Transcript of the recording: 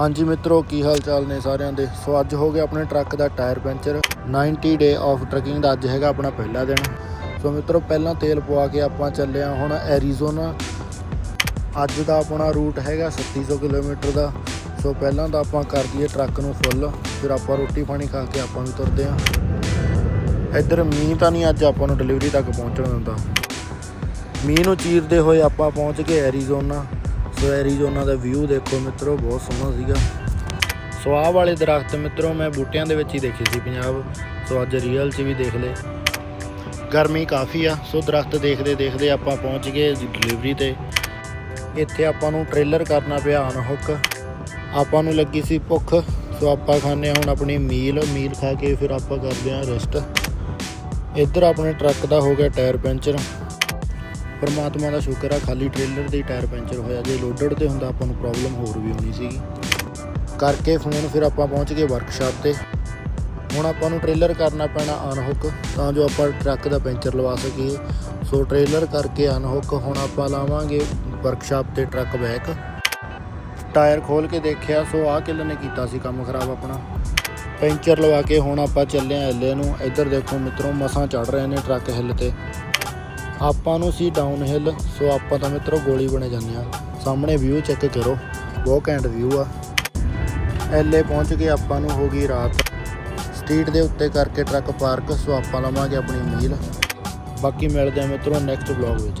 ਹਾਂਜੀ ਮਿੱਤਰੋ, ਕੀ ਹਾਲ ਚਾਲ ਨੇ ਸਾਰਿਆਂ ਦੇ? ਸੋ ਅੱਜ ਹੋ ਗਿਆ ਆਪਣੇ truck the tyre puncture. 90 day of trucking ਦਾ ਅੱਜ ਹੈਗਾ ਆਪਣਾ ਪਹਿਲਾ ਦਿਨ। ਸੋ ਮਿੱਤਰੋ, ਪਹਿਲਾਂ ਤੇਲ ਪਵਾ ਕੇ ਆਪਾਂ ਚੱਲੇ ਹਾਂ ਹੁਣ ਐਰੀਜ਼ੋਨਾ ਅੱਜ ਦਾ ਆਪਣਾ ਰੂਟ ਹੈਗਾ 3700 ਕਿਲੋਮੀਟਰ ਦਾ। ਸੋ ਪਹਿਲਾਂ ਤਾਂ ਆਪਾਂ ਕਰ ਦਈਏ ਟਰੱਕ ਨੂੰ ਫੁੱਲ ਫਿਰ ਆਪਾਂ ਰੋਟੀ ਪਾਣੀ ਖਾ ਕੇ ਆਪਾਂ ਵੀ ਤੁਰਦੇ ਹਾਂ। ਇੱਧਰ ਮੀਂਹ ਤਾਂ ਨਹੀਂ ਅੱਜ ਆਪਾਂ ਨੂੰ ਡਿਲੀਵਰੀ ਤੱਕ ਪਹੁੰਚਣ ਦਿੰਦਾ। ਮੀਂਹ ਨੂੰ ਚੀਰਦੇ ਹੋਏ ਆਪਾਂ ਪਹੁੰਚ ਗਏ ਐਰੀਜ਼ੋਨਾ ਸੋ ਉਹਨਾਂ ਦਾ ਵਿਊ ਦੇਖੋ ਮਿੱਤਰੋ, ਬਹੁਤ ਸੋਹਣਾ ਸੀਗਾ। ਸੋ ਆਹ ਵਾਲੇ ਦਰਖਤ ਮਿੱਤਰੋ, ਮੈਂ ਬੂਟਿਆਂ ਦੇ ਵਿੱਚ ਹੀ ਦੇਖੇ ਸੀ ਪੰਜਾਬ। ਸੋ ਅੱਜ ਰੀਅਲ 'ਚ ਵੀ ਦੇਖ ਲਏ। ਗਰਮੀ ਕਾਫੀ ਆ, ਸੋ ਦਰਖਤ ਦੇਖਦੇ ਦੇਖਦੇ ਆਪਾਂ ਪਹੁੰਚ ਗਏ ਡਿਲੀਵਰੀ ਤੇ। ਇੱਥੇ ਆਪਾਂ ਨੂੰ ਟ੍ਰੇਲਰ ਕਰਨਾ ਪਿਆ ਅਨਹੁੱਕ ਆਪਾਂ ਨੂੰ ਲੱਗੀ ਸੀ ਭੁੱਖ, ਸੋ ਆਪਾਂ ਖਾਣੇ ਹੁਣ ਆਪਣੀ ਮੀਲ ਮੀਲ ਖਾ ਕੇ ਫਿਰ ਆਪਾਂ ਕਰਦੇ ਹਾਂ ਰੈਸਟ ਇੱਧਰ ਆਪਣੇ ਟਰੱਕ ਦਾ ਹੋ ਗਿਆ ਟਾਇਰ ਪੈਂਚਰ। ਪਰਮਾਤਮਾ ਦਾ ਸ਼ੁਕਰ ਆ, ਖਾਲੀ ਟ੍ਰੇਲਰ ਦੇ ਟਾਇਰ ਪੈਂਚਰ ਹੋਇਆ। ਜੇ ਲੋਡਡ ਤੇ ਹੁੰਦਾ, ਆਪਾਂ ਨੂੰ ਪ੍ਰੋਬਲਮ ਹੋਰ ਵੀ ਹੋਣੀ ਸੀਗੀ। ਕਰਕੇ ਫੋਨ ਫਿਰ ਆਪਾਂ ਪਹੁੰਚ ਗਏ ਵਰਕਸ਼ਾਪ ਤੇ। ਹੁਣ ਆਪਾਂ ਨੂੰ ਟ੍ਰੇਲਰ ਕਰਨਾ ਪੈਣਾ ਅਨਹੁੱਕ ਤਾਂ ਜੋ ਆਪਾਂ ਟਰੱਕ ਦਾ ਪੈਂਚਰ ਲਵਾ ਸਕੀਏ। ਸੋ ਟ੍ਰੇਲਰ ਕਰਕੇ ਅਨਹੁੱਕ ਹੁਣ ਆਪਾਂ ਲਾਵਾਂਗੇ ਵਰਕਸ਼ਾਪ ਤੇ ਟਰੱਕ ਬੈਕ ਟਾਇਰ ਖੋਲ ਕੇ ਦੇਖਿਆ ਸੋ ਆਹ ਕਿੱਲ ਨੇ ਕੀਤਾ ਸੀ ਕੰਮ ਖਰਾਬ ਆਪਣਾ। ਪੈਂਚਰ ਲਵਾ ਕੇ ਹੁਣ ਆਪਾਂ ਚੱਲੇ ਆ ਐਲੇ ਨੂੰ। ਇੱਧਰ ਦੇਖੋ ਮਿੱਤਰੋ, ਮਸਾਂ ਚੜ ਰਹੇ ਨੇ ਟਰੱਕ ਹਿੱਲ ਤੇ। ਆਪਾਂ ਨੂੰ ਸੀ ਡਾਊਨ ਹਿੱਲ ਸੋ ਆਪਾਂ ਤਾਂ ਮਿੱਤਰੋ ਗੋਲੀ ਬਣੇ ਜਾਂਦੇ ਆ ਸਾਹਮਣੇ ਵਿਊ ਚੈੱਕ ਕਰੋ, ਬਹੁਤ ਘੈਂਟ ਵਿਊ ਆ। ਐਲੇ ਪਹੁੰਚ ਕੇ ਆਪਾਂ ਨੂੰ, ਹੋ ਗਈ ਰਾਤ। ਸਟਰੀਟ ਦੇ ਉੱਤੇ ਕਰਕੇ ਟਰੱਕ ਪਾਰਕ ਸੋ ਆਪਾਂ ਲਵਾਂਗੇ ਆਪਣੀ ਮੀਲ ਬਾਕੀ ਮਿਲਦੇ ਆ ਮਿੱਤਰੋ ਨੈਕਸਟ ਵਲੌਗ ਵਿੱਚ।